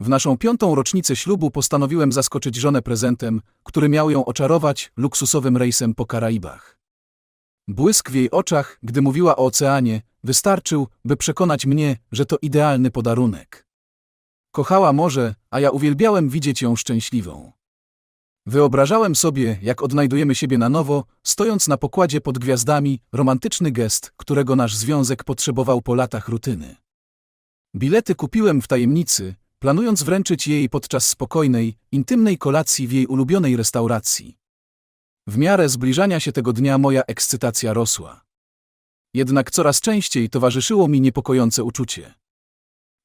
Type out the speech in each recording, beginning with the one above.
W naszą piątą rocznicę ślubu postanowiłem zaskoczyć żonę prezentem, który miał ją oczarować luksusowym rejsem po Karaibach. Błysk w jej oczach, gdy mówiła o oceanie, wystarczył, by przekonać mnie, że to idealny podarunek. Kochała morze, a ja uwielbiałem widzieć ją szczęśliwą. Wyobrażałem sobie, jak odnajdujemy siebie na nowo, stojąc na pokładzie pod gwiazdami, romantyczny gest, którego nasz związek potrzebował po latach rutyny. Bilety kupiłem w tajemnicy, planując wręczyć jej podczas spokojnej, intymnej kolacji w jej ulubionej restauracji. W miarę zbliżania się tego dnia moja ekscytacja rosła. Jednak coraz częściej towarzyszyło mi niepokojące uczucie.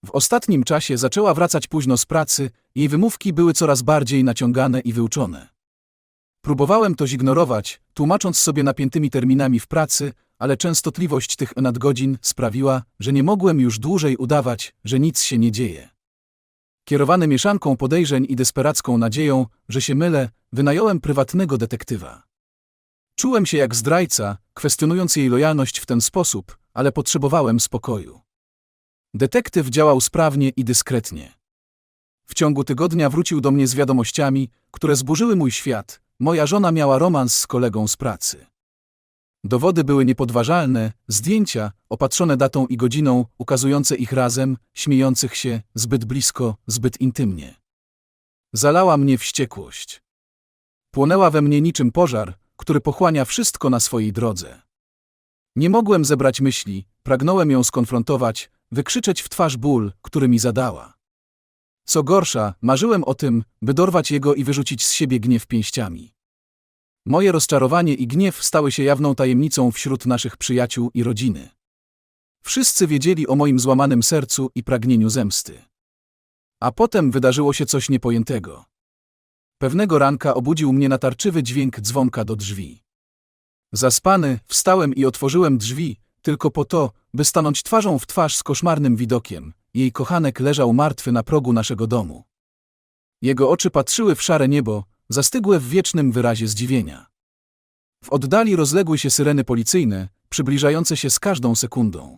W ostatnim czasie zaczęła wracać późno z pracy, jej wymówki były coraz bardziej naciągane i wyuczone. Próbowałem to zignorować, tłumacząc sobie napiętymi terminami w pracy, ale częstotliwość tych nadgodzin sprawiła, że nie mogłem już dłużej udawać, że nic się nie dzieje. Kierowany mieszanką podejrzeń i desperacką nadzieją, że się mylę, wynająłem prywatnego detektywa. Czułem się jak zdrajca, kwestionując jej lojalność w ten sposób, ale potrzebowałem spokoju. Detektyw działał sprawnie i dyskretnie. W ciągu tygodnia wrócił do mnie z wiadomościami, które zburzyły mój świat. Moja żona miała romans z kolegą z pracy. Dowody były niepodważalne, zdjęcia, opatrzone datą i godziną, ukazujące ich razem, śmiejących się, zbyt blisko, zbyt intymnie. Zalała mnie wściekłość. Płonęła we mnie niczym pożar, który pochłania wszystko na swojej drodze. Nie mogłem zebrać myśli, pragnąłem ją skonfrontować, wykrzyczeć w twarz ból, który mi zadała. Co gorsza, marzyłem o tym, by dorwać jego i wyrzucić z siebie gniew pięściami. Moje rozczarowanie i gniew stały się jawną tajemnicą wśród naszych przyjaciół i rodziny. Wszyscy wiedzieli o moim złamanym sercu i pragnieniu zemsty. A potem wydarzyło się coś niepojętego. Pewnego ranka obudził mnie natarczywy dźwięk dzwonka do drzwi. Zaspany, wstałem i otworzyłem drzwi, tylko po to, by stanąć twarzą w twarz z koszmarnym widokiem. Jej kochanek leżał martwy na progu naszego domu. Jego oczy patrzyły w szare niebo, zastygłe w wiecznym wyrazie zdziwienia. W oddali rozległy się syreny policyjne, przybliżające się z każdą sekundą.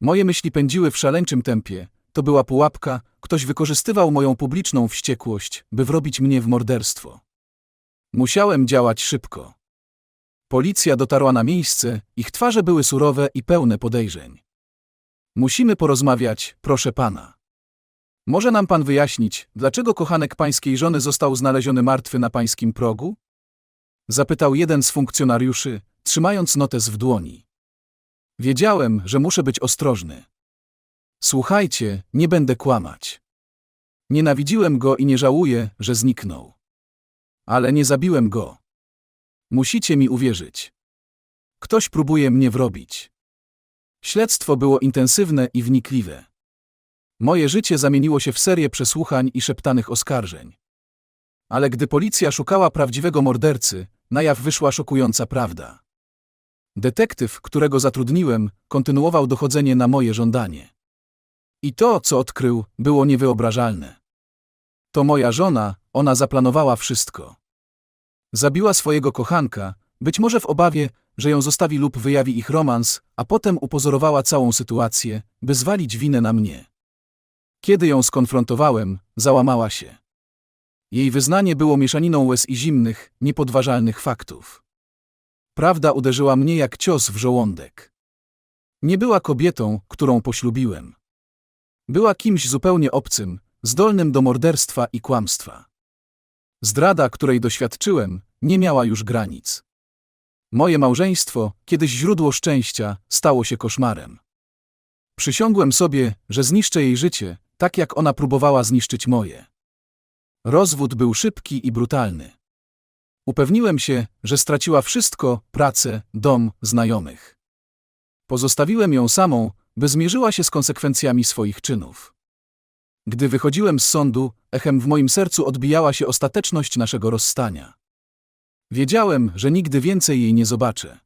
Moje myśli pędziły w szaleńczym tempie. To była pułapka, ktoś wykorzystywał moją publiczną wściekłość, by wrobić mnie w morderstwo. Musiałem działać szybko. Policja dotarła na miejsce, ich twarze były surowe i pełne podejrzeń. Musimy porozmawiać, proszę pana. Może nam pan wyjaśnić, dlaczego kochanek pańskiej żony został znaleziony martwy na pańskim progu? Zapytał jeden z funkcjonariuszy, trzymając notes w dłoni. Wiedziałem, że muszę być ostrożny. Słuchajcie, nie będę kłamać. Nienawidziłem go i nie żałuję, że zniknął. Ale nie zabiłem go. Musicie mi uwierzyć. Ktoś próbuje mnie wrobić. Śledztwo było intensywne i wnikliwe. Moje życie zamieniło się w serię przesłuchań i szeptanych oskarżeń. Ale gdy policja szukała prawdziwego mordercy, na jaw wyszła szokująca prawda. Detektyw, którego zatrudniłem, kontynuował dochodzenie na moje żądanie. I to, co odkrył, było niewyobrażalne. To moja żona, ona zaplanowała wszystko. Zabiła swojego kochanka, być może w obawie, że ją zostawi lub wyjawi ich romans, a potem upozorowała całą sytuację, by zwalić winę na mnie. Kiedy ją skonfrontowałem, załamała się. Jej wyznanie było mieszaniną łez i zimnych, niepodważalnych faktów. Prawda uderzyła mnie jak cios w żołądek. Nie była kobietą, którą poślubiłem. Była kimś zupełnie obcym, zdolnym do morderstwa i kłamstwa. Zdrada, której doświadczyłem, nie miała już granic. Moje małżeństwo, kiedyś źródło szczęścia, stało się koszmarem. Przysiągłem sobie, że zniszczę jej życie, tak jak ona próbowała zniszczyć moje. Rozwód był szybki i brutalny. Upewniłem się, że straciła wszystko pracę, dom, znajomych. Pozostawiłem ją samą, by zmierzyła się z konsekwencjami swoich czynów. Gdy wychodziłem z sądu, echem w moim sercu odbijała się ostateczność naszego rozstania. Wiedziałem, że nigdy więcej jej nie zobaczę.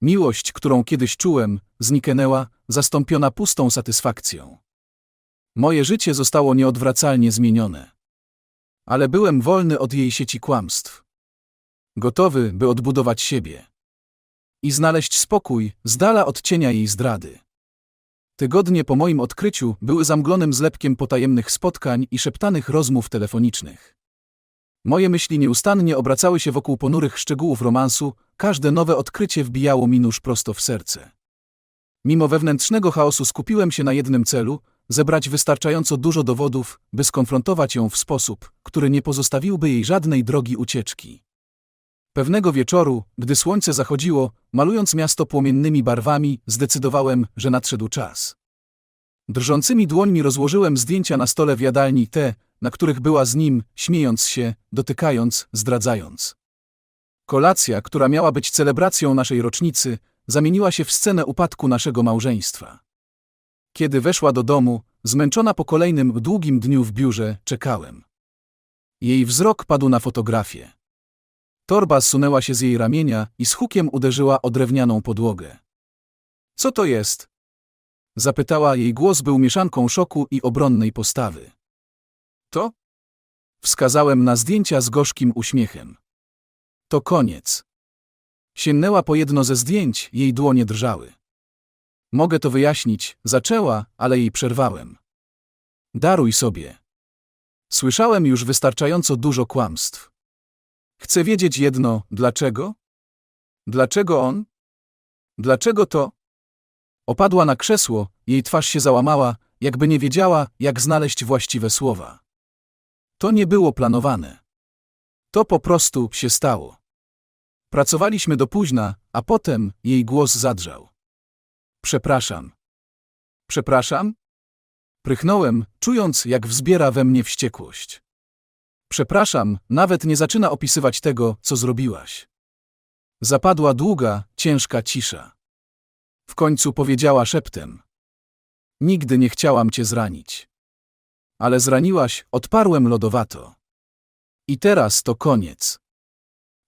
Miłość, którą kiedyś czułem, zniknęła, zastąpiona pustą satysfakcją. Moje życie zostało nieodwracalnie zmienione. Ale byłem wolny od jej sieci kłamstw. Gotowy, by odbudować siebie. I znaleźć spokój z dala od cienia jej zdrady. Tygodnie po moim odkryciu były zamglonym zlepkiem potajemnych spotkań i szeptanych rozmów telefonicznych. Moje myśli nieustannie obracały się wokół ponurych szczegółów romansu, każde nowe odkrycie wbijało mi nóż prosto w serce. Mimo wewnętrznego chaosu skupiłem się na jednym celu zebrać wystarczająco dużo dowodów, by skonfrontować ją w sposób, który nie pozostawiłby jej żadnej drogi ucieczki. Pewnego wieczoru, gdy słońce zachodziło, malując miasto płomiennymi barwami, zdecydowałem, że nadszedł czas. Drżącymi dłońmi rozłożyłem zdjęcia na stole w jadalni te, na których była z nim, śmiejąc się, dotykając, zdradzając. Kolacja, która miała być celebracją naszej rocznicy, zamieniła się w scenę upadku naszego małżeństwa. Kiedy weszła do domu, zmęczona po kolejnym długim dniu w biurze, czekałem. Jej wzrok padł na fotografię. Torba zsunęła się z jej ramienia i z hukiem uderzyła o drewnianą podłogę. Co to jest? Zapytała, jej głos był mieszanką szoku i obronnej postawy. To? Wskazałem na zdjęcia z gorzkim uśmiechem. To koniec. Sięgnęła po jedno ze zdjęć, jej dłonie drżały. Mogę to wyjaśnić, zaczęła, ale jej przerwałem. Daruj sobie. Słyszałem już wystarczająco dużo kłamstw. Chcę wiedzieć jedno, dlaczego? Dlaczego on? Dlaczego to? Opadła na krzesło, jej twarz się załamała, jakby nie wiedziała, jak znaleźć właściwe słowa. To nie było planowane. To po prostu się stało. Pracowaliśmy do późna, a potem jej głos zadrżał. Przepraszam. Przepraszam? Prychnąłem, czując, jak wzbiera we mnie wściekłość. Przepraszam, nawet nie zaczyna opisywać tego, co zrobiłaś. Zapadła długa, ciężka cisza. W końcu powiedziała szeptem. Nigdy nie chciałam cię zranić. Ale zraniłaś, odparłem lodowato. I teraz to koniec.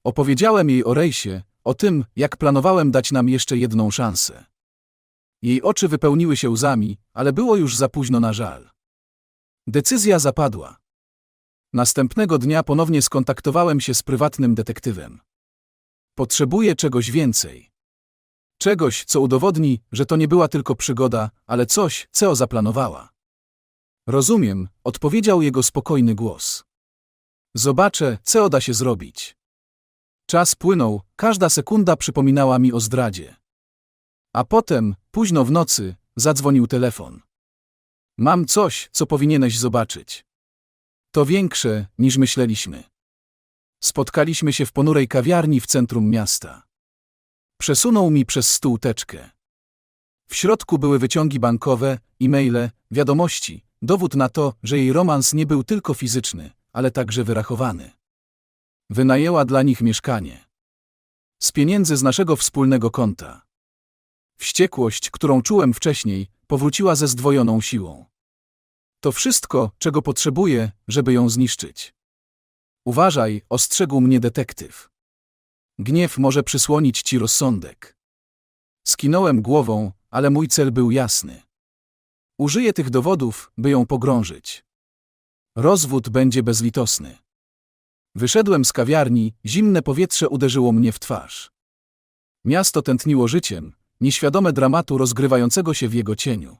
Opowiedziałem jej o rejsie, o tym, jak planowałem dać nam jeszcze jedną szansę. Jej oczy wypełniły się łzami, ale było już za późno na żal. Decyzja zapadła. Następnego dnia ponownie skontaktowałem się z prywatnym detektywem. Potrzebuję czegoś więcej. Czegoś, co udowodni, że to nie była tylko przygoda, ale coś, co zaplanowała. Rozumiem, odpowiedział jego spokojny głos. Zobaczę, co da się zrobić. Czas płynął, każda sekunda przypominała mi o zdradzie. A potem, późno w nocy, zadzwonił telefon. Mam coś, co powinieneś zobaczyć. To większe, niż myśleliśmy. Spotkaliśmy się w ponurej kawiarni w centrum miasta. Przesunął mi przez stół teczkę. W środku były wyciągi bankowe, e-maile, wiadomości, dowód na to, że jej romans nie był tylko fizyczny, ale także wyrachowany. Wynajęła dla nich mieszkanie. Z pieniędzy z naszego wspólnego konta. Wściekłość, którą czułem wcześniej, powróciła ze zdwojoną siłą. To wszystko, czego potrzebuję, żeby ją zniszczyć. Uważaj, ostrzegł mnie detektyw. Gniew może przysłonić ci rozsądek. Skinąłem głową, ale mój cel był jasny. Użyję tych dowodów, by ją pogrążyć. Rozwód będzie bezlitosny. Wyszedłem z kawiarni, zimne powietrze uderzyło mnie w twarz. Miasto tętniło życiem, nieświadome dramatu rozgrywającego się w jego cieniu.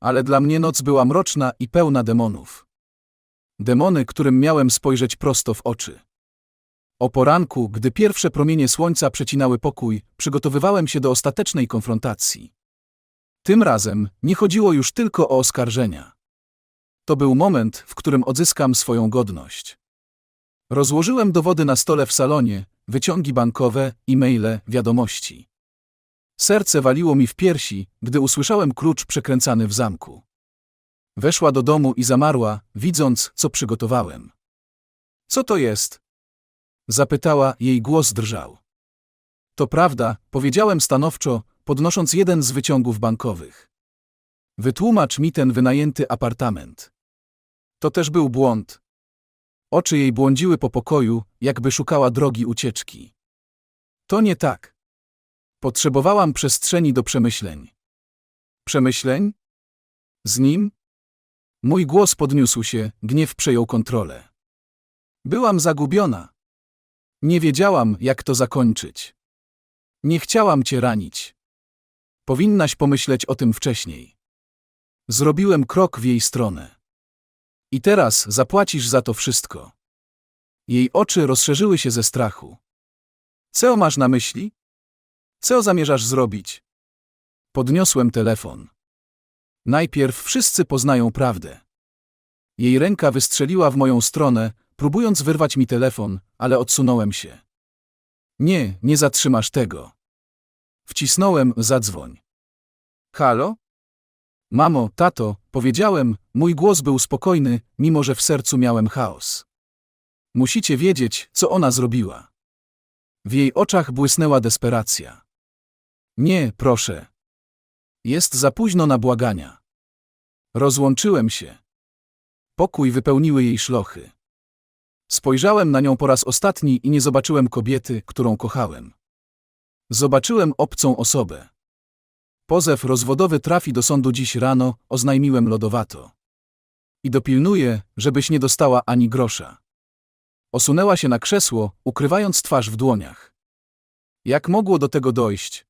Ale dla mnie noc była mroczna i pełna demonów. Demony, którym miałem spojrzeć prosto w oczy. O poranku, gdy pierwsze promienie słońca przecinały pokój, przygotowywałem się do ostatecznej konfrontacji. Tym razem nie chodziło już tylko o oskarżenia. To był moment, w którym odzyskam swoją godność. Rozłożyłem dowody na stole w salonie, wyciągi bankowe, e-maile, wiadomości. Serce waliło mi w piersi, gdy usłyszałem klucz przekręcany w zamku. Weszła do domu i zamarła, widząc, co przygotowałem. Co to jest? Zapytała, jej głos drżał. To prawda, powiedziałem stanowczo, podnosząc jeden z wyciągów bankowych. Wytłumacz mi ten wynajęty apartament. To też był błąd. Oczy jej błądziły po pokoju, jakby szukała drogi ucieczki. To nie tak. Potrzebowałam przestrzeni do przemyśleń. Przemyśleń? Z nim? Mój głos podniósł się, gniew przejął kontrolę. Byłam zagubiona. Nie wiedziałam, jak to zakończyć. Nie chciałam cię ranić. Powinnaś pomyśleć o tym wcześniej. Zrobiłem krok w jej stronę. I teraz zapłacisz za to wszystko. Jej oczy rozszerzyły się ze strachu. Co masz na myśli? Co zamierzasz zrobić? Podniosłem telefon. Najpierw wszyscy poznają prawdę. Jej ręka wystrzeliła w moją stronę, próbując wyrwać mi telefon, ale odsunąłem się. Nie, nie zatrzymasz tego. Wcisnąłem zadzwoń. Halo? Mamo, tato, powiedziałem, mój głos był spokojny, mimo że w sercu miałem chaos. Musicie wiedzieć, co ona zrobiła. W jej oczach błysnęła desperacja. Nie, proszę. Jest za późno na błagania. Rozłączyłem się. Pokój wypełniły jej szlochy. Spojrzałem na nią po raz ostatni i nie zobaczyłem kobiety, którą kochałem. Zobaczyłem obcą osobę. Pozew rozwodowy trafi do sądu dziś rano, oznajmiłem lodowato. I dopilnuję, żebyś nie dostała ani grosza. Osunęła się na krzesło, ukrywając twarz w dłoniach. Jak mogło do tego dojść?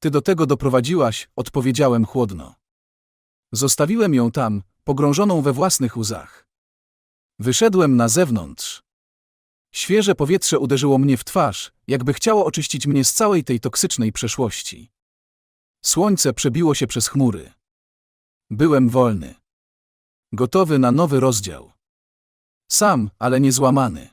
Ty do tego doprowadziłaś, odpowiedziałem chłodno. Zostawiłem ją tam, pogrążoną we własnych łzach. Wyszedłem na zewnątrz. Świeże powietrze uderzyło mnie w twarz, jakby chciało oczyścić mnie z całej tej toksycznej przeszłości. Słońce przebiło się przez chmury. Byłem wolny. Gotowy na nowy rozdział. Sam, ale niezłamany.